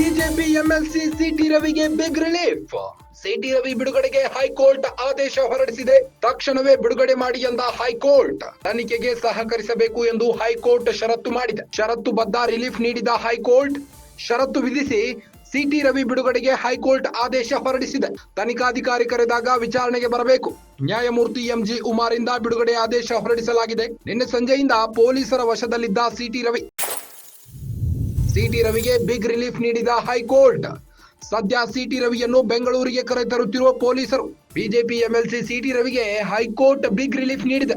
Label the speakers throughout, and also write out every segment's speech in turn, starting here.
Speaker 1: BJP MLC CT ರವಿಗೆ big relief CT Ravi ಬಿಡುಗಡೆಗೆ high court ಆದೇಶ ಹೊರಡಿಸಿದೆ. ತಕ್ಷಣವೇ ಬಿಡುಗಡೆ ಮಾಡಿ ಎಂದ ಹೈಕೋರ್ಟ್. ತನಿಖೆಗೆ ಸಹಕರಿಸಬೇಕು ಎಂದು ಹೈಕೋರ್ಟ್ ಷರತ್ತು ಮಾಡಿದೆ. ಷರತ್ತು ಬದ್ಧ ರಿಲೀಫ್ ನೀಡಿದ ಹೈಕೋರ್ಟ್ ಷರತ್ತು ವಿಧಿಸಿ ಸಿಟಿ ರವಿ ಬಿಡುಗಡೆಗೆ ಹೈಕೋರ್ಟ್ ಆದೇಶ ಹೊರಡಿಸಿದೆ. ತನಿಖಾಧಿಕಾರಿ ಕರೆದಾಗ ವಿಚಾರಣೆಗೆ ಬರಬೇಕು. ನ್ಯಾಯಮೂರ್ತಿ ಎಂಜಿ ಉಮಾರಿಂದ ಬಿಡುಗಡೆ ಆದೇಶ ಹೊರಡಿಸಲಾಗಿದೆ. ನಿನ್ನೆ ಸಂಜೆಯಿಂದ ಪೊಲೀಸರ ವಶದಲ್ಲಿದ್ದ ಸಿಟಿ ರವಿ. ಸಿಟಿ ರವಿಗೆ ಬಿಗ್ ರಿಲೀಫ್ ನೀಡಿದ ಹೈಕೋರ್ಟ್. ಸದ್ಯ ಸಿಟಿ ರವಿಯನ್ನು ಬೆಂಗಳೂರಿಗೆ ಕರೆತರುತ್ತಿರುವ ಪೊಲೀಸರು. ಬಿಜೆಪಿ ಎಂಎಲ್ಸಿ ಸಿಟಿ ರವಿಗೆ ಹೈಕೋರ್ಟ್ ಬಿಗ್ ರಿಲೀಫ್ ನೀಡಿದೆ.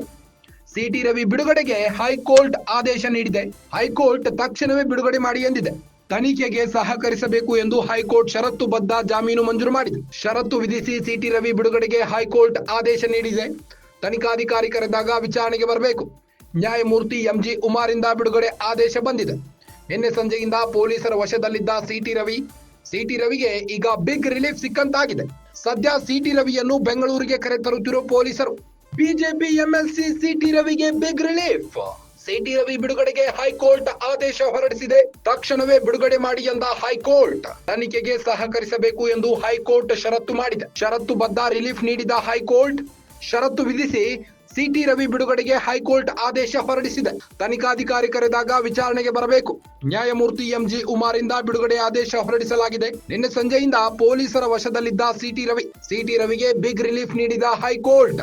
Speaker 1: ಸಿಟಿ ರವಿ ಬಿಡುಗಡೆಗೆ ಹೈಕೋರ್ಟ್ ಆದೇಶ ನೀಡಿದೆ. ಹೈಕೋರ್ಟ್ ತಕ್ಷಣವೇ ಬಿಡುಗಡೆ ಮಾಡಿ ಎಂದಿದೆ. ತನಿಖೆಗೆ ಸಹಕರಿಸಬೇಕು ಎಂದು ಹೈಕೋರ್ಟ್ ಷರತ್ತು ಬದ್ಧ ಜಾಮೀನು ಮಂಜೂರು ಮಾಡಿದೆ. ಷರತ್ತು ವಿಧಿಸಿ ಸಿಟಿ ರವಿ ಬಿಡುಗಡೆಗೆ ಹೈಕೋರ್ಟ್ ಆದೇಶ ನೀಡಿದೆ. ತನಿಖಾಧಿಕಾರಿ ಕರೆದಾಗ ವಿಚಾರಣೆಗೆ ಬರಬೇಕು. ನ್ಯಾಯಮೂರ್ತಿ ಎಂಜಿ ಉಮಾರಿಂದ ಬಿಡುಗಡೆ ಆದೇಶ ಬಂದಿದೆ. ನಿನ್ನೆ ಸಂಜೆಯಿಂದ ಪೊಲೀಸರ ವಶದಲ್ಲಿದ್ದ C T Ravi. C T ರವಿಗೆ ಈಗ ಬಿಗ್ ರಿಲೀಫ್ ಸಿಕ್ಕಂತಾಗಿದೆ. ಸದ್ಯ ಸಿಟಿ ರವಿಯನ್ನು ಬೆಂಗಳೂರಿಗೆ ಕರೆ ತರುತ್ತಿರುವ ಪೊಲೀಸರು ಬಿಜೆಪಿ ಎಂಎಲ್ಸಿ ಸಿಟಿ ರವಿಗೆ ಬಿಗ್ ರಿಲೀಫ್ ಸಿಟಿ ರವಿ ಬಿಡುಗಡೆಗೆ ಹೈಕೋರ್ಟ್ ಆದೇಶ ಹೊರಡಿಸಿದೆ. ತಕ್ಷಣವೇ ಬಿಡುಗಡೆ ಮಾಡಿ ಎಂದ ಹೈಕೋರ್ಟ್. ತನಿಖೆಗೆ ಸಹಕರಿಸಬೇಕು ಎಂದು ಹೈಕೋರ್ಟ್ ಷರತ್ತು ಮಾಡಿದೆ. ಷರತ್ತು ಬದ್ಧ ರಿಲೀಫ್ ನೀಡಿದ ಹೈಕೋರ್ಟ್. ಷರತ್ತು ವಿಧಿಸಿ ಸಿಟಿ ರವಿ ಬಿಡುಗಡೆಗೆ ಹೈಕೋರ್ಟ್ ಆದೇಶ ಹೊರಡಿಸಿದೆ. ತನಿಖಾಧಿಕಾರಿ ಕರೆದಾಗ ವಿಚಾರಣೆಗೆ ಬರಬೇಕು. ನ್ಯಾಯಮೂರ್ತಿ ಎಂಜಿ ಉಮಾರಿಂದ ಬಿಡುಗಡೆ ಆದೇಶ ಹೊರಡಿಸಲಾಗಿದೆ. ನಿನ್ನೆ ಸಂಜೆಯಿಂದ ಪೊಲೀಸರ ವಶದಲ್ಲಿದ್ದ ಸಿಟಿ ರವಿ. ಸಿಟಿ ರವಿಗೆ ಬಿಗ್ ರಿಲೀಫ್ ನೀಡಿದ ಹೈಕೋರ್ಟ್.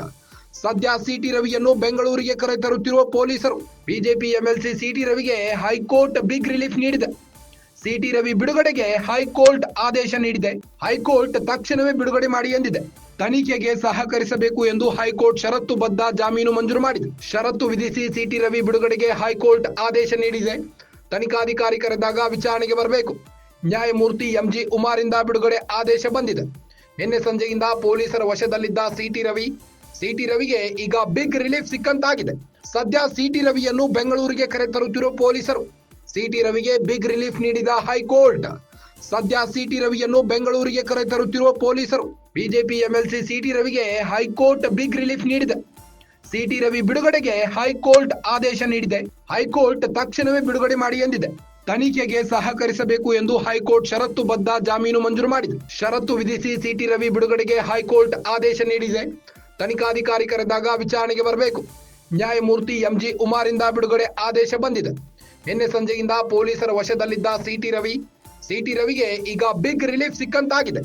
Speaker 1: ಸದ್ಯ ಸಿಟಿ ರವಿಯನ್ನು ಬೆಂಗಳೂರಿಗೆ ಕರೆತರುತ್ತಿರುವ ಪೊಲೀಸರು. ಬಿಜೆಪಿ ಎಂಎಲ್ಸಿ ಸಿಟಿ ರವಿಗೆ ಹೈಕೋರ್ಟ್ ಬಿಗ್ ರಿಲೀಫ್ ನೀಡಿದೆ. ಸಿಟಿ ರವಿ ಬಿಡುಗಡೆಗೆ ಹೈಕೋರ್ಟ್ ಆದೇಶ ನೀಡಿದೆ. ಹೈಕೋರ್ಟ್ ತಕ್ಷಣವೇ ಬಿಡುಗಡೆ ಮಾಡಿ ಎಂದಿದೆ. ತನಿಖೆಗೆ ಸಹಕರಿಸಬೇಕು ಎಂದು ಹೈಕೋರ್ಟ್ ಷರತ್ತು ಬದ್ಧ ಜಾಮೀನು ಮಂಜೂರು ಮಾಡಿದೆ. ಷರತ್ತು ವಿಧಿಸಿ ಸಿಟಿ ರವಿ ಬಿಡುಗಡೆಗೆ ಹೈಕೋರ್ಟ್ ಆದೇಶ ನೀಡಿದೆ. ತನಿಖಾಧಿಕಾರಿ ಕರೆದಾಗ ವಿಚಾರಣೆಗೆ ಬರಬೇಕು. ನ್ಯಾಯಮೂರ್ತಿ ಎಂಜಿ ಉಮಾರಿಂದ ಬಿಡುಗಡೆ ಆದೇಶ ಬಂದಿದೆ. ನಿನ್ನೆ ಸಂಜೆಯಿಂದ ಪೊಲೀಸರ ವಶದಲ್ಲಿದ್ದ C T Ravi, C T ರವಿಗೆ ಈಗ ಬಿಗ್ ರಿಲೀಫ್ ಸಿಕ್ಕಂತಾಗಿದೆ. ಸದ್ಯ ಸಿಟಿ ರವಿಯನ್ನು ಬೆಂಗಳೂರಿಗೆ ಕರೆತರುತ್ತಿರುವ ಪೊಲೀಸರು. ಸಿಟಿ ರವಿಗೆ ಬಿಗ್ ರಿಲೀಫ್ ನೀಡಿದ ಹೈಕೋರ್ಟ್. ಸದ್ಯ ಸಿಟಿ ರವಿಯನ್ನು ಬೆಂಗಳೂರಿಗೆ ಕರೆ ತರುತ್ತಿರುವ ಪೊಲೀಸರು. ಬಿಜೆಪಿ ಎಂಎಲ್ಸಿ ಸಿಟಿ ರವಿಗೆ ಹೈಕೋರ್ಟ್ ಬಿಗ್ ರಿಲೀಫ್ ನೀಡಿದೆ. ಸಿಟಿ ರವಿ ಬಿಡುಗಡೆಗೆ ಹೈಕೋರ್ಟ್ ಆದೇಶ ನೀಡಿದೆ. ಹೈಕೋರ್ಟ್ ತಕ್ಷಣವೇ ಬಿಡುಗಡೆ ಮಾಡಿ ಎಂದಿದೆ. ತನಿಖೆಗೆ ಸಹಕರಿಸಬೇಕು ಎಂದು ಹೈಕೋರ್ಟ್ ಷರತ್ತು ಬದ್ಧ ಜಾಮೀನು ಮಂಜೂರು ಮಾಡಿದೆ. ಷರತ್ತು ವಿಧಿಸಿ ಸಿಟಿ ರವಿ ಬಿಡುಗಡೆಗೆ ಹೈಕೋರ್ಟ್ ಆದೇಶ ನೀಡಿದೆ. ತನಿಖಾಧಿಕಾರಿ ಕರೆದಾಗ ವಿಚಾರಣೆಗೆ ಬರಬೇಕು. ನ್ಯಾಯಮೂರ್ತಿ ಎಂಜಿ ಉಮಾರಿಂದ ಬಿಡುಗಡೆ ಆದೇಶ ಬಂದಿದೆ. ನಿನ್ನೆ ಸಂಜೆಯಿಂದ ಪೊಲೀಸರ ವಶದಲ್ಲಿದ್ದ C T Ravi C T ರವಿಗೆ ಈಗ ಬಿಗ್ ರಿಲೀಫ್ ಸಿಕ್ಕಂತಾಗಿದೆ.